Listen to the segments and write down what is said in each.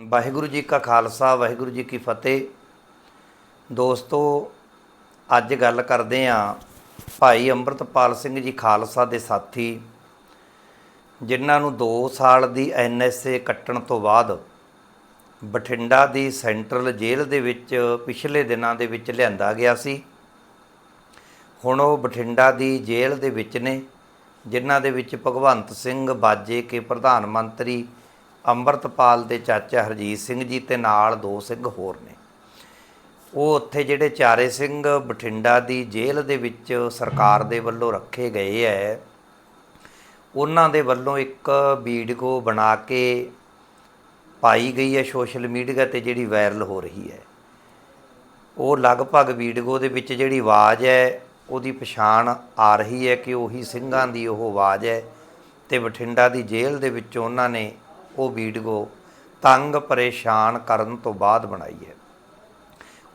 ਵਾਹਿਗੁਰੂ ਜੀ ਕਾ ਖਾਲਸਾ, ਵਾਹਿਗੁਰੂ ਜੀ ਕੀ ਫਤਿਹ। ਦੋਸਤੋ, ਅੱਜ ਗੱਲ ਕਰਦੇ ਆਂ ਭਾਈ ਅੰਮ੍ਰਿਤਪਾਲ ਸਿੰਘ ਜੀ ਖਾਲਸਾ ਦੇ ਸਾਥੀ, ਜਿਨ੍ਹਾਂ ਨੂੰ 2 ਸਾਲ ਦੀ ਐਨਐਸਏ ਕੱਟਣ ਤੋਂ ਬਾਅਦ ਬਠਿੰਡਾ ਦੀ ਸੈਂਟਰਲ ਜੇਲ੍ਹ ਦੇ ਵਿੱਚ ਪਿਛਲੇ ਦਿਨਾਂ ਦੇ ਵਿੱਚ ਲਿਆਂਦਾ ਗਿਆ ਸੀ। ਹੁਣ ਉਹ ਬਠਿੰਡਾ ਦੀ ਜੇਲ੍ਹ ਦੇ ਵਿੱਚ ਨੇ, ਜਿਨ੍ਹਾਂ ਦੇ ਵਿੱਚ ਭਗਵੰਤ ਸਿੰਘ ਬਾਜੇ ਕੇ ਪ੍ਰਧਾਨ ਮੰਤਰੀ ਅੰਮ੍ਰਿਤਪਾਲ ਦੇ ਚਾਚਾ ਹਰਜੀਤ ਸਿੰਘ ਜੀ ਤੇ ਨਾਲ ਦੋ ਸਿੰਘ ਹੋਰ ਨੇ। ਉਹ ਉੱਥੇ ਜਿਹੜੇ ਚਾਰੇ ਸਿੰਘ ਬਠਿੰਡਾ ਦੀ ਜੇਲ੍ਹ ਦੇ ਵਿੱਚ ਸਰਕਾਰ ਦੇ ਵੱਲੋਂ ਰੱਖੇ ਗਏ ਐ, ਉਹਨਾਂ ਦੇ ਵੱਲੋਂ ਇੱਕ ਵੀਡੀਓ ਬਣਾ ਕੇ ਪਾਈ ਗਈ ਹੈ ਸੋਸ਼ਲ ਮੀਡੀਆ ਤੇ ਜਿਹੜੀ ਵਾਇਰਲ ਹੋ ਰਹੀ ਹੈ ਉਹ ਲਗਭਗ ਵੀਡੀਓ ਦੇ ਵਿੱਚ ਜਿਹੜੀ ਆਵਾਜ਼ ਹੈ ਉਹਦੀ ਪਛਾਣ ਆ ਰਹੀ ਹੈ ਕਿ ਉਹੀ ਸਿੰਘਾਂ ਦੀ ਉਹ ਆਵਾਜ਼ ਹੈ ਤੇ ਬਠਿੰਡਾ ਦੀ ਜੇਲ੍ਹ ਦੇ ਵਿੱਚੋਂ ਉਹਨਾਂ ਨੇ ਉਹ ਵੀਡੀਓ ਤੰਗ ਪਰੇਸ਼ਾਨ ਕਰਨ ਤੋਂ ਬਾਅਦ ਬਣਾਈ ਹੈ।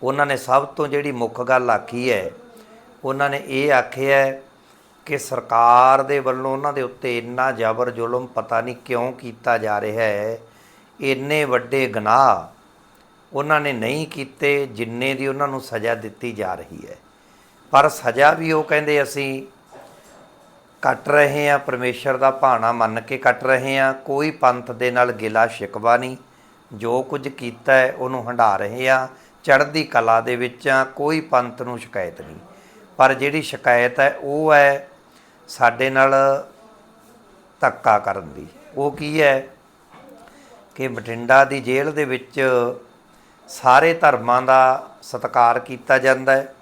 ਉਹਨਾਂ ਨੇ ਸਭ ਤੋਂ ਜਿਹੜੀ ਮੁੱਖ ਗੱਲ ਆਖੀ ਹੈ, ਉਹਨਾਂ ਨੇ ਇਹ ਆਖਿਆ ਹੈ ਕਿ ਸਰਕਾਰ ਦੇ ਵੱਲੋਂ ਉਹਨਾਂ ਦੇ ਉੱਤੇ ਇੰਨਾ ਜ਼ਬਰ ਜ਼ੁਲਮ ਪਤਾ ਨਹੀਂ ਕਿਉਂ ਕੀਤਾ ਜਾ ਰਿਹਾ ਹੈ, ਇੰਨੇ ਵੱਡੇ ਗੁਨਾਹ ਉਹਨਾਂ ਨੇ ਨਹੀਂ ਕੀਤੇ ਜਿੰਨੇ ਦੀ ਉਹਨਾਂ ਨੂੰ ਸਜ਼ਾ ਦਿੱਤੀ ਜਾ ਰਹੀ ਹੈ। ਪਰ ਸਜ਼ਾ ਵੀ ਉਹ ਕਹਿੰਦੇ ਅਸੀਂ ਕੱਟ ਰਹੇ ਆ ਪਰਮੇਸ਼ਰ ਦਾ ਭਾਣਾ ਮੰਨ ਕੇ ਕੱਟ ਰਹੇ ਆ ਕੋਈ ਪੰਥ ਦੇ ਨਾਲ ਗਿਲਾ ਸ਼ਿਕਵਾ ਨਹੀਂ। ਜੋ ਕੁਝ ਕੀਤਾ ਹੈ, ਉਹਨੂੰ ਹੰਢਾ ਰਹੇ ਆ ਚੜ੍ਹਦੀ ਕਲਾ ਦੇ ਵਿੱਚ ਆ ਕੋਈ ਪੰਥ ਨੂੰ ਸ਼ਿਕਾਇਤ ਨਹੀਂ। ਪਰ ਜਿਹੜੀ ਸ਼ਿਕਾਇਤ ਹੈ, ਉਹ ਹੈ ਸਾਡੇ ਨਾਲ ਧੱਕਾ ਕਰਨ ਦੀ। ਉਹ ਕੀ ਹੈ ਕਿ ਬਠਿੰਡਾ ਦੀ ਜੇਲ੍ਹ ਦੇ ਵਿੱਚ ਸਾਰੇ ਧਰਮਾਂ ਦਾ ਸਤਿਕਾਰ ਕੀਤਾ ਜਾਂਦਾ ਹੈ।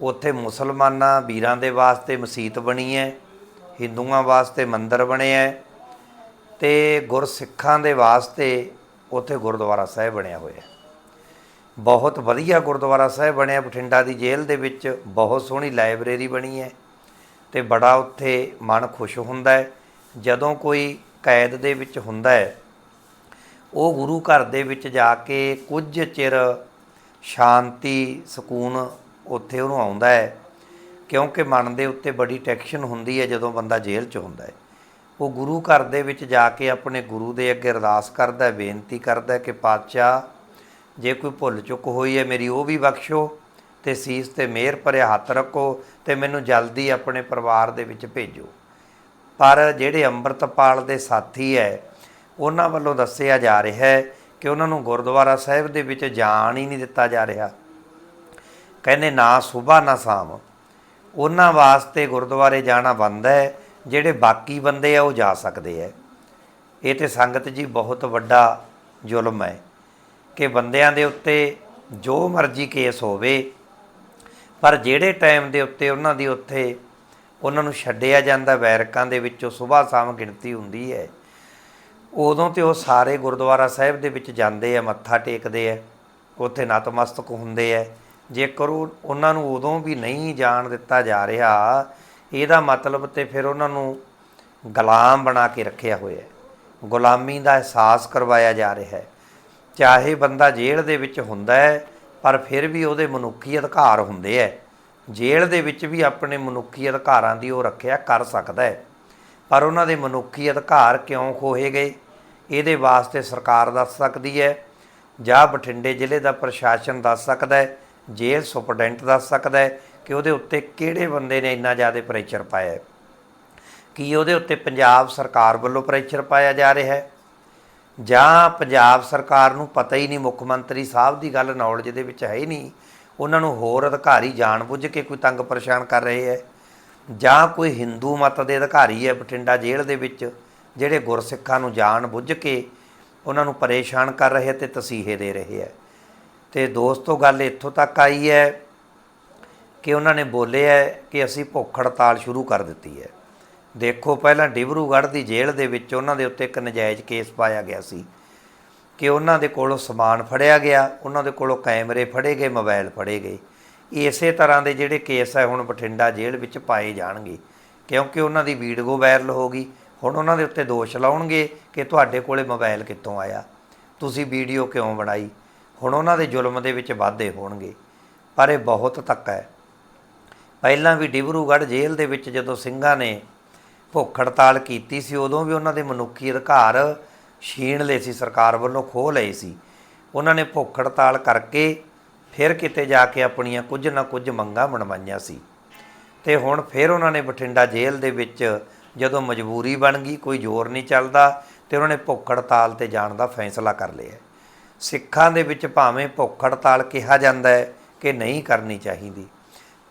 ਉੱਥੇ ਮੁਸਲਮਾਨਾਂ, ਵੀਰਾਂ ਦੇ ਵਾਸਤੇ ਮਸਜਿਦ ਬਣੀ ਹੈ। ਹਿੰਦੂਆਂ ਵਾਸਤੇ ਮੰਦਿਰ ਬਣਿਆ ਹੈ ਤੇ ਗੁਰਸਿੱਖਾਂ ਦੇ ਵਾਸਤੇ ਉੱਥੇ ਗੁਰਦੁਆਰਾ ਸਾਹਿਬ ਬਣਿਆ ਹੋਇਆ ਹੈ ਬਹੁਤ ਵਧੀਆ ਗੁਰਦੁਆਰਾ ਸਾਹਿਬ ਬਣਿਆ, ਬਠਿੰਡਾ ਦੀ ਜੇਲ੍ਹ ਦੇ ਵਿੱਚ ਬਹੁਤ ਸੋਹਣੀ ਲਾਇਬ੍ਰੇਰੀ ਬਣੀ ਹੈ ਤੇ ਬੜਾ ਉੱਥੇ ਮਨ ਖੁਸ਼ ਹੁੰਦਾ ਹੈ ਜਦੋਂ ਕੋਈ ਕੈਦ ਦੇ ਵਿੱਚ ਹੁੰਦਾ ਹੈ ਉਹ ਗੁਰੂ ਘਰ ਦੇ ਵਿੱਚ ਜਾ ਕੇ ਕੁਝ ਚਿਰ ਸ਼ਾਂਤੀ, ਸਕੂਨ ਉੱਥੇ ਉਹਨੂੰ ਆਉਂਦਾ ਹੈ ਕਿਉਂਕਿ ਮਨ ਦੇ ਉੱਤੇ ਬੜੀ ਟੈਕਸ਼ਨ ਹੁੰਦੀ ਹੈ ਜਦੋਂ ਬੰਦਾ ਜੇਲ੍ਹ 'ਚ ਹੁੰਦਾ ਹੈ। ਉਹ ਗੁਰੂ ਘਰ ਦੇ ਵਿੱਚ ਜਾ ਕੇ ਆਪਣੇ ਗੁਰੂ ਦੇ ਅੱਗੇ ਅਰਦਾਸ ਕਰਦਾ ਹੈ, ਬੇਨਤੀ ਕਰਦਾ ਹੈ ਕਿ ਪਾਤਸ਼ਾਹ, ਜੇ ਕੋਈ ਭੁੱਲ ਚੁੱਕ ਹੋਈ ਹੈ ਮੇਰੀ ਉਹ ਵੀ ਬਖਸ਼ੋ ਤੇ ਸੀਸ ਤੇ ਮਿਹਰ ਭਰਿਆ ਹੱਥ ਰੱਖੋ ਤੇ ਮੈਨੂੰ ਜਲਦੀ ਆਪਣੇ ਪਰਿਵਾਰ ਦੇ ਵਿੱਚ ਭੇਜੋ। ਪਰ ਜਿਹੜੇ ਅੰਮ੍ਰਿਤਪਾਲ ਦੇ ਸਾਥੀ ਹੈ, ਉਹਨਾਂ ਵੱਲੋਂ ਦੱਸਿਆ ਜਾ ਰਿਹਾ ਹੈ ਕਿ ਉਹਨਾਂ ਨੂੰ ਗੁਰਦੁਆਰਾ ਸਾਹਿਬ ਦੇ ਵਿੱਚ ਜਾਣ ਹੀ ਨਹੀਂ ਦਿੱਤਾ ਜਾ ਰਿਹਾ। ਕਹਿੰਦੇ ਨਾ ਸਵੇਰ ਨਾ ਸ਼ਾਮ। ਉਹਨਾਂ ਵਾਸਤੇ ਗੁਰਦੁਆਰੇ ਜਾਣਾ ਬੰਦ ਹੈ, ਜਿਹੜੇ ਬਾਕੀ ਬੰਦੇ ਆ ਉਹ ਜਾ ਸਕਦੇ ਆ ਇਹ ਤੇ ਸੰਗਤ ਜੀ ਬਹੁਤ ਵੱਡਾ ਜ਼ੁਲਮ ਹੈ ਕਿ ਬੰਦਿਆਂ ਦੇ ਉੱਤੇ ਜੋ ਮਰਜ਼ੀ ਕੇਸ ਹੋਵੇ, ਪਰ ਜਿਹੜੇ ਟਾਈਮ ਦੇ ਉੱਤੇ ਉਹਨਾਂ ਦੀ ਉੱਥੇ ਉਹਨਾਂ ਨੂੰ ਛੱਡਿਆ ਜਾਂਦਾ, ਬੈਰਕਾਂ ਦੇ ਵਿੱਚੋਂ ਸਵੇਰ ਸ਼ਾਮ ਗਿਣਤੀ ਹੁੰਦੀ ਹੈ, ਉਦੋਂ ਤੇ ਉਹ ਸਾਰੇ ਗੁਰਦੁਆਰਾ ਸਾਹਿਬ ਦੇ ਵਿੱਚ ਜਾਂਦੇ ਆ, ਮੱਥਾ ਟੇਕਦੇ ਆ, ਉੱਥੇ ਨਤਮਸਤਕ ਹੁੰਦੇ ਆ। ਜੇਕਰ ਉਹ ਉਹਨਾਂ ਨੂੰ ਉਦੋਂ ਵੀ ਨਹੀਂ ਜਾਣ ਦਿੱਤਾ ਜਾ ਰਿਹਾ, ਇਹਦਾ ਮਤਲਬ ਤੇ ਫਿਰ ਉਹਨਾਂ ਨੂੰ ਗੁਲਾਮ ਬਣਾ ਕੇ ਰੱਖਿਆ ਹੋਇਆ ਹੈ। ਗੁਲਾਮੀ ਦਾ ਅਹਿਸਾਸ ਕਰਵਾਇਆ ਜਾ ਰਿਹਾ ਹੈ। ਚਾਹੇ ਬੰਦਾ ਜੇਲ੍ਹ ਦੇ ਵਿੱਚ ਹੁੰਦਾ ਹੈ, ਪਰ ਫਿਰ ਵੀ ਉਹਦੇ ਮਨੁੱਖੀ ਅਧਿਕਾਰ ਹੁੰਦੇ ਹੈ। ਜੇਲ੍ਹ ਦੇ ਵਿੱਚ ਵੀ ਆਪਣੇ ਮਨੁੱਖੀ ਅਧਿਕਾਰਾਂ ਦੀ ਉਹ ਰੱਖਿਆ ਕਰ ਸਕਦਾ ਹੈ। ਪਰ ਉਹਨਾਂ ਦੇ ਮਨੁੱਖੀ ਅਧਿਕਾਰ ਕਿਉਂ ਖੋਹੇ ਗਏ? ਇਹਦੇ ਵਾਸਤੇ ਸਰਕਾਰ ਦੱਸ ਸਕਦੀ ਹੈ ਜਾਂ ਬਠਿੰਡੇ ਜ਼ਿਲ੍ਹੇ ਦਾ ਪ੍ਰਸ਼ਾਸਨ ਦੱਸ ਸਕਦਾ ਹੈ ਜੇਲ੍ਹ ਸੁਪਰਡੈਂਟ ਦੱਸ ਸਕਦਾ ਹੈ ਕਿ ਉਹਦੇ ਉੱਤੇ ਕਿਹੜੇ ਬੰਦੇ ਨੇ ਇੰਨਾ ਜ਼ਿਆਦਾ ਪ੍ਰੈਸ਼ਰ ਪਾਇਆ ਹੈ? ਕੀ ਉਹਦੇ ਉੱਤੇ ਪੰਜਾਬ ਸਰਕਾਰ ਵੱਲੋਂ ਪ੍ਰੈਸ਼ਰ ਪਾਇਆ ਜਾ ਰਿਹਾ ਹੈ? ਜਾਂ ਪੰਜਾਬ ਸਰਕਾਰ ਨੂੰ ਪਤਾ ਹੀ ਨਹੀਂ, ਮੁੱਖ ਮੰਤਰੀ ਸਾਹਿਬ ਦੀ ਗੱਲ ਨੌਲੇਜ ਦੇ ਵਿੱਚ ਹੈ ਹੀ ਨਹੀਂ, ਉਹਨਾਂ ਨੂੰ ਹੋਰ ਅਧਿਕਾਰੀ ਜਾਣਬੁੱਝ ਕੇ ਕੋਈ ਤੰਗ ਪਰੇਸ਼ਾਨ ਕਰ ਰਹੇ ਹੈ? ਜਾਂ ਕੋਈ ਹਿੰਦੂ ਮਤ ਦੇ ਅਧਿਕਾਰੀ ਹੈ ਬਠਿੰਡਾ ਜੇਲ੍ਹ ਦੇ ਵਿੱਚ, ਜਿਹੜੇ ਗੁਰਸਿੱਖਾਂ ਨੂੰ ਜਾਣ ਬੁੱਝ ਕੇ ਉਹਨਾਂ ਨੂੰ ਪਰੇਸ਼ਾਨ ਕਰ ਰਹੇ ਤੇ ਤਸੀਹੇ ਦੇ ਰਹੇ ਹੈ? ਤੇ ਦੋਸਤੋ ਗੱਲ ਇੱਥੋਂ ਤੱਕ ਆਈ ਹੈ ਕਿ ਉਹਨਾਂ ਨੇ ਬੋਲਿਆ ਕਿ ਅਸੀਂ ਭੁੱਖ ਹੜਤਾਲ ਸ਼ੁਰੂ ਕਰ ਦਿੱਤੀ ਹੈ। ਦੇਖੋ, ਪਹਿਲਾਂ ਡਿਬਰੂਗੜ੍ਹ ਦੀ ਜੇਲ੍ਹ ਦੇ ਵਿੱਚ ਉਹਨਾਂ ਦੇ ਉੱਤੇ ਇੱਕ ਨਜਾਇਜ਼ ਕੇਸ ਪਾਇਆ ਗਿਆ ਸੀ ਕਿ ਉਹਨਾਂ ਦੇ ਕੋਲੋਂ ਸਮਾਨ ਫੜਿਆ ਗਿਆ, ਉਹਨਾਂ ਦੇ ਕੋਲੋਂ ਕੈਮਰੇ ਫੜੇ ਗਏ, ਮੋਬਾਈਲ ਫੜੇ ਗਏ। ਇਸੇ ਤਰ੍ਹਾਂ ਦੇ ਜਿਹੜੇ ਕੇਸ ਹੈ, ਹੁਣ ਬਠਿੰਡਾ ਜੇਲ੍ਹ ਵਿੱਚ ਪਾਏ ਜਾਣਗੇ ਕਿਉਂਕਿ ਉਹਨਾਂ ਦੀ ਵੀਡੀਓ ਵਾਇਰਲ ਹੋ ਗਈ। ਹੁਣ ਉਹਨਾਂ ਦੇ ਉੱਤੇ ਦੋਸ਼ ਲਾਉਣਗੇ ਕਿ ਤੁਹਾਡੇ ਕੋਲੇ ਮੋਬਾਈਲ ਕਿੱਥੋਂ ਆਇਆ? ਤੁਸੀਂ ਵੀਡੀਓ ਕਿਉਂ ਬਣਾਈ? ਹੁਣ ਉਹਨਾਂ ਦੇ ਜ਼ੁਲਮ ਦੇ ਵਿੱਚ ਵਾਧੇ ਹੋਣਗੇ, ਪਰ ਇਹ ਬਹੁਤ ਧੱਕਾ ਹੈ। ਪਹਿਲਾਂ ਵੀ ਡਿਬਰੂਗੜ੍ਹ ਜੇਲ੍ਹ ਦੇ ਵਿੱਚ ਜਦੋਂ ਸਿੰਘਾਂ ਨੇ ਭੁੱਖ ਹੜਤਾਲ ਕੀਤੀ ਸੀ, ਉਦੋਂ ਵੀ ਉਹਨਾਂ ਦੇ ਮਨੁੱਖੀ ਅਧਿਕਾਰ ਛੀਣ ਲਏ ਸੀ, ਸਰਕਾਰ ਵੱਲੋਂ ਖੋਹ ਲਏ ਸੀ। ਉਹਨਾਂ ਨੇ ਭੁੱਖ ਹੜਤਾਲ ਕਰਕੇ ਫਿਰ ਕਿਤੇ ਜਾ ਕੇ ਆਪਣੀਆਂ ਕੁਝ ਨਾ ਕੁਝ ਮੰਗਾਂ ਮਨਵਾਈਆਂ ਸੀ। ਤੇ ਹੁਣ ਫਿਰ ਉਹਨਾਂ ਨੇ ਬਠਿੰਡਾ ਜੇਲ੍ਹ ਦੇ ਵਿੱਚ ਜਦੋਂ ਮਜਬੂਰੀ ਬਣ ਗਈ, ਕੋਈ ਜ਼ੋਰ ਨਹੀਂ ਚੱਲਦਾ ਤੇ ਉਹਨਾਂ ਨੇ ਭੁੱਖ ਹੜਤਾਲ ਤੇ ਜਾਣ ਦਾ ਫੈਸਲਾ ਕਰ ਲਿਆ। ਸਿੱਖਾਂ ਦੇ ਵਿੱਚ ਭਾਵੇਂ ਭੁੱਖ ਹੜਤਾਲ ਕਿਹਾ ਜਾਂਦਾ ਹੈ ਕਿ ਨਹੀਂ ਕਰਨੀ ਚਾਹੀਦੀ।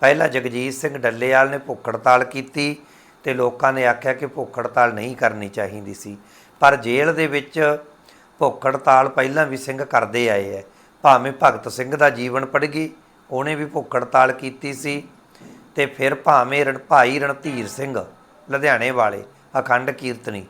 ਪਹਿਲਾਂ ਜਗਜੀਤ ਸਿੰਘ ਡੱਲੇਵਾਲ ਨੇ ਭੁੱਖ ਹੜਤਾਲ ਕੀਤੀ ਤੇ ਲੋਕਾਂ ਨੇ ਆਖਿਆ ਕਿ ਭੁੱਖ ਹੜਤਾਲ ਨਹੀਂ ਕਰਨੀ ਚਾਹੀਦੀ ਸੀ। ਪਰ ਜੇਲ੍ਹ ਦੇ ਵਿੱਚ ਭੁੱਖ ਹੜਤਾਲ ਪਹਿਲਾਂ ਵੀ ਸਿੰਘ ਕਰਦੇ ਆਏ ਐ ਭਾਵੇਂ ਭਗਤ ਸਿੰਘ ਦਾ ਜੀਵਨ ਪੜ ਗਈ, ਉਹਨੇ ਵੀ ਭੁੱਖ ਹੜਤਾਲ ਕੀਤੀ ਸੀ ਤੇ ਫਿਰ ਭਾਵੇਂ ਰਣ, ਭਾਈ ਰਣਧੀਰ ਸਿੰਘ ਲੁਧਿਆਣੇ ਵਾਲੇ, ਅਖੰਡ ਕੀਰਤਨੀ,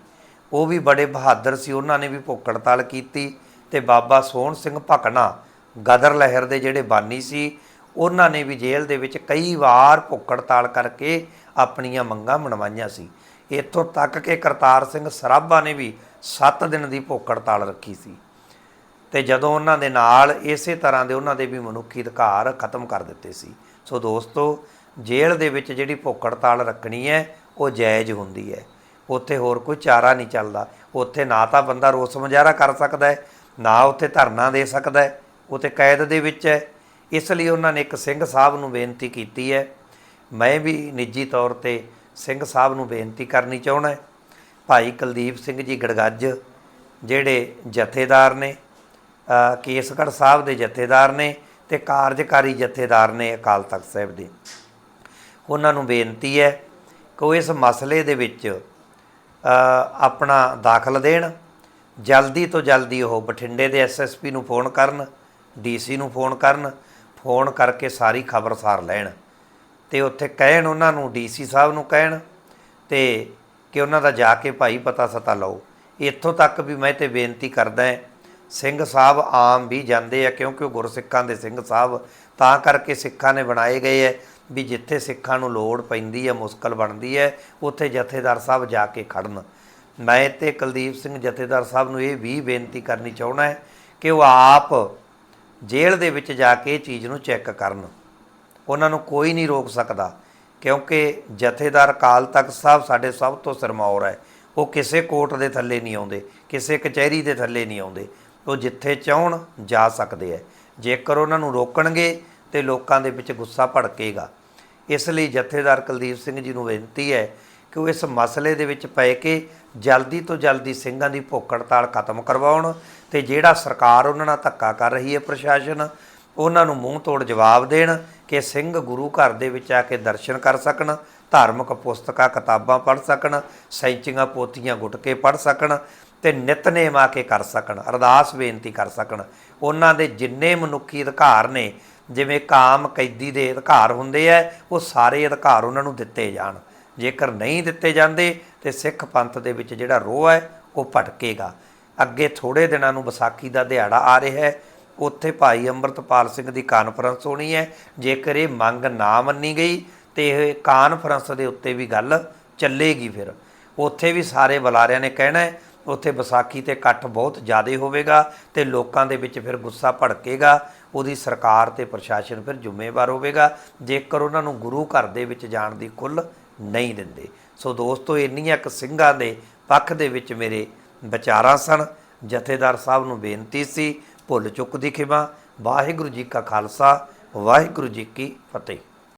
ਉਹ ਵੀ ਬੜੇ ਬਹਾਦਰ ਸੀ, ਉਹਨਾਂ ਨੇ ਵੀ ਭੁੱਖ ਹੜਤਾਲ ਕੀਤੀ ਤੇ ਬਾਬਾ ਸੋਹਣ ਸਿੰਘ ਭਕਣਾ ਗਦਰ ਲਹਿਰ ਦੇ ਜਿਹੜੇ ਬਾਨੀ ਸੀ, ਉਹਨਾਂ ਨੇ ਵੀ ਜੇਲ੍ਹ ਦੇ ਵਿੱਚ ਕਈ ਵਾਰ ਭੁੱਖੜਤਾਲ ਕਰਕੇ ਆਪਣੀਆਂ ਮੰਗਾਂ ਮਨਵਾਈਆਂ ਸੀ। ਇੱਥੋਂ ਤੱਕ ਕਿ ਕਰਤਾਰ ਸਿੰਘ ਸਰਾਭਾ ਨੇ ਵੀ 7 ਦਿਨ ਦੀ ਭੁੱਖੜਤਾਲ ਰੱਖੀ ਸੀ। ਤੇ ਜਦੋਂ ਉਹਨਾਂ ਦੇ ਨਾਲ ਇਸੇ ਤਰ੍ਹਾਂ ਦੇ ਉਹਨਾਂ ਦੇ ਵੀ ਮਨੁੱਖੀ ਅਧਿਕਾਰ ਖਤਮ ਕਰ ਦਿੱਤੇ ਸੀ। ਸੋ ਦੋਸਤੋ, ਜੇਲ੍ਹ ਦੇ ਵਿੱਚ ਜਿਹੜੀ ਭੁੱਖੜਤਾਲ ਰੱਖਣੀ ਹੈ, ਉਹ ਜਾਇਜ਼ ਹੁੰਦੀ ਹੈ। ਉੱਥੇ ਹੋਰ ਕੋਈ ਚਾਰਾ ਨਹੀਂ ਚੱਲਦਾ। ਉੱਥੇ ਨਾ ਤਾਂ ਬੰਦਾ ਰੋਸ ਮੁਜ਼ਾਹਰਾ ਕਰ ਸਕਦਾ ਹੈ ਨਾ ਉੱਥੇ ਧਰਨਾ ਦੇ ਸਕਦਾ ਹੈ ਉੱਥੇ ਕੈਦ ਦੇ ਵਿੱਚ ਹੈ। ਇਸ ਲਈ ਉਹਨਾਂ ਨੇ ਇੱਕ ਸਿੰਘ ਸਾਹਿਬ ਨੂੰ ਬੇਨਤੀ ਕੀਤੀ ਹੈ। ਮੈਂ ਵੀ ਨਿੱਜੀ ਤੌਰ ਤੇ ਸਿੰਘ ਸਾਹਿਬ ਨੂੰ ਬੇਨਤੀ ਕਰਨੀ ਚਾਹੁੰਦਾ ਭਾਈ ਕੁਲਦੀਪ ਸਿੰਘ ਜੀ ਗੜਗੱਜ ਜਿਹੜੇ ਜਥੇਦਾਰ ਨੇ ਅ, ਕੇਸਗੜ੍ਹ ਸਾਹਿਬ ਦੇ ਜਥੇਦਾਰ ਨੇ ਤੇ ਕਾਰਜਕਾਰੀ ਜਥੇਦਾਰ ਨੇ ਅਕਾਲ ਤਖਤ ਸਾਹਿਬ ਦੇ। ਉਹਨਾਂ ਨੂੰ ਬੇਨਤੀ ਹੈ ਕਿ ਉਹ ਇਸ ਮਸਲੇ ਦੇ ਵਿੱਚ ਆਪਣਾ ਦਾਖਲ ਦੇਣ ਜਲਦੀ ਤੋਂ ਜਲਦੀ ਉਹ ਬਠਿੰਡੇ ਦੇ ਐਸਐਸਪੀ ਨੂੰ ਫੋਨ ਕਰਨ ਡੀਸੀ ਨੂੰ ਫੋਨ ਕਰਨ, ਫੋਨ ਕਰਕੇ ਸਾਰੀ ਖਬਰ ਸਾਰ ਲੈਣ। ਤੇ ਉੱਥੇ ਕਹਿਣ ਉਹਨਾਂ ਨੂੰ ਡੀਸੀ ਸਾਹਿਬ ਨੂੰ ਕਹਿਣ ਤੇ ਕਿ ਉਹਨਾਂ ਦਾ ਜਾ ਕੇ ਭਾਈ ਪਤਾ ਸਤਾ ਲਓ। ਇੱਥੋਂ ਤੱਕ ਵੀ ਮੈਂ ਤੇ ਬੇਨਤੀ ਕਰਦਾ ਹਾਂ, ਸਿੰਘ ਸਾਹਿਬ ਆਮ ਵੀ ਜਾਂਦੇ ਆ ਕਿਉਂਕਿ ਉਹ ਗੁਰਸਿੱਖਾਂ ਦੇ ਸਿੰਘ ਸਾਹਿਬ, ਤਾਂ ਕਰਕੇ ਸਿੱਖਾਂ ਨੇ ਬਣਾਏ ਗਏ ਐ ਵੀ ਜਿੱਥੇ ਸਿੱਖਾਂ ਨੂੰ ਲੋੜ ਪੈਂਦੀ ਹੈ ਮੁਸ਼ਕਲ ਬਣਦੀ ਹੈ ਉੱਥੇ ਜਥੇਦਾਰ ਸਾਹਿਬ ਜਾ ਕੇ ਖੜਨ। ਮੈਂ ਤੇ ਕੁਲਦੀਪ ਸਿੰਘ ਜਥੇਦਾਰ ਸਾਹਿਬ ਨੂੰ ਇਹ ਵੀ ਬੇਨਤੀ ਕਰਨੀ ਚਾਹੁੰਦਾ ਹੈ ਕਿ ਉਹ ਆਪ ਜੇਲ੍ਹ ਦੇ ਵਿੱਚ ਜਾ ਕੇ ਇਹ ਚੀਜ਼ ਨੂੰ ਚੈੱਕ ਕਰਨ। ਉਹਨਾਂ ਨੂੰ ਕੋਈ ਨਹੀਂ ਰੋਕ ਸਕਦਾ, ਕਿਉਂਕਿ ਜਥੇਦਾਰ ਕਾਲ ਤਖਤ ਸਾਹਿਬ ਸਾਡੇ ਸਭ ਤੋਂ ਸਰਮੌਰ ਹੈ। ਉਹ ਕਿਸੇ ਕੋਰਟ ਦੇ ਥੱਲੇ ਨਹੀਂ ਆਉਂਦੇ, ਕਿਸੇ ਕਚਹਿਰੀ ਦੇ ਥੱਲੇ ਨਹੀਂ ਆਉਂਦੇ। ਉਹ ਜਿੱਥੇ ਚਾਹਣ ਜਾ ਸਕਦੇ ਹੈ। ਜੇਕਰ ਉਹਨਾਂ ਨੂੰ ਰੋਕਣਗੇ ਤੇ ਲੋਕਾਂ ਦੇ ਵਿੱਚ ਗੁੱਸਾ ਭੜਕੇਗਾ। ਇਸ ਲਈ ਜਥੇਦਾਰ ਕੁਲਦੀਪ ਸਿੰਘ ਜੀ ਨੂੰ ਬੇਨਤੀ ਹੈ ਕਿ ਉਹ ਇਸ ਮਸਲੇ ਦੇ ਵਿੱਚ ਪੈ ਕੇ ਜਲਦੀ ਤੋਂ ਜਲਦੀ ਸਿੰਘਾਂ ਦੀ ਭੁੱਖ ਹੜਤਾਲ ਖਤਮ ਕਰਵਾਉਣ ਤੇ ਜਿਹੜਾ ਸਰਕਾਰ ਉਹਨਾਂ ਨਾਲ ਧੱਕਾ ਕਰ ਰਹੀ ਹੈ ਪ੍ਰਸ਼ਾਸਨ, ਉਹਨਾਂ ਨੂੰ ਮੂੰਹ ਤੋੜ ਜਵਾਬ ਦੇਣ ਕਿ ਸਿੰਘ ਗੁਰੂ ਘਰ ਦੇ ਵਿੱਚ ਆ ਕੇ ਦਰਸ਼ਨ ਕਰ ਸਕਣ, ਧਾਰਮਿਕ ਪੁਸਤਕਾਂ, ਕਿਤਾਬਾਂ ਪੜ੍ਹ ਸਕਣ, ਸੈਂਚੀਆਂ, ਪੋਥੀਆਂ ਗੁੱਟ ਕੇ ਪੜ੍ਹ ਸਕਣ ਤੇ ਨਿਤਨੇਮ ਆ ਕੇ ਕਰ ਸਕਣ, ਅਰਦਾਸ ਬੇਨਤੀ ਕਰ ਸਕਣ। ਉਹਨਾਂ ਦੇ ਜਿੰਨੇ ਮਨੁੱਖੀ ਅਧਿਕਾਰ ਨੇ, ਜਿਵੇਂ ਕਾਮ ਕੈਦੀ ਦੇ ਅਧਿਕਾਰ ਹੁੰਦੇ ਆ, ਉਹ ਸਾਰੇ ਅਧਿਕਾਰ ਉਹਨਾਂ ਨੂੰ ਦਿੱਤੇ ਜਾਣ। ਜੇਕਰ ਨਹੀਂ ਦਿੱਤੇ ਜਾਂਦੇ ਤੇ ਸਿੱਖ ਪੰਥ ਦੇ ਵਿੱਚ ਜਿਹੜਾ ਰੋਹ ਹੈ, ਉਹ ਭਟਕੇਗਾ। ਅੱਗੇ ਥੋੜੇ ਦਿਨਾਂ ਨੂੰ ਵਿਸਾਖੀ ਦਾ ਦਿਹਾੜਾ ਆ ਰਿਹਾ ਹੈ। ਉੱਥੇ ਭਾਈ ਅੰਮ੍ਰਿਤਪਾਲ ਸਿੰਘ ਦੀ ਕਾਨਫਰੰਸ ਹੋਣੀ ਹੈ। ਜੇਕਰ ਇਹ ਮੰਗ ਨਾ ਮੰਨੀ ਗਈ ਤੇ ਇਹ ਕਾਨਫਰੰਸ ਦੇ ਉੱਤੇ ਵੀ ਗੱਲ ਚੱਲੇਗੀ ਫਿਰ। ਉੱਥੇ ਵੀ ਸਾਰੇ ਬੁਲਾਰਿਆਂ ਨੇ ਕਹਿਣਾ ਹੈ, ਉੱਥੇ ਵਿਸਾਖੀ ਤੇ ਇਕੱਠ ਬਹੁਤ ਜ਼ਿਆਦਾ ਹੋਵੇਗਾ ਤੇ ਲੋਕਾਂ ਦੇ ਵਿੱਚ ਫਿਰ ਗੁੱਸਾ ਭੜਕੇਗਾ। ਉਹਦੀ ਸਰਕਾਰ ਤੇ ਪ੍ਰਸ਼ਾਸਨ ਫਿਰ ਜ਼ਿੰਮੇਵਾਰ ਹੋਵੇਗਾ। ਜੇਕਰ ਉਹਨਾਂ ਨੂੰ ਗੁਰੂ ਘਰ ਦੇ ਵਿੱਚ ਜਾਣ ਦੀ ਖੁੱਲ੍ਹ ਨਹੀਂ ਦਿੰਦੇ। ਸੋ ਦੋਸਤੋ, ਇੰਨੀਆਂ ਕੁ ਸਿੰਘਾਂ ਦੇ ਪੱਖ ਦੇ ਵਿੱਚ ਮੇਰੇ ਵਿਚਾਰਾਂ ਸਨ। ਜਥੇਦਾਰ ਸਾਹਿਬ ਨੂੰ ਬੇਨਤੀ ਸੀ, ਭੁੱਲ ਚੁੱਕ ਦੀ ਖਿਮਾ। ਵਾਹਿਗੁਰੂ ਜੀ ਕਾ ਖਾਲਸਾ, ਵਾਹਿਗੁਰੂ ਜੀ ਕੀ ਫਤਿਹ।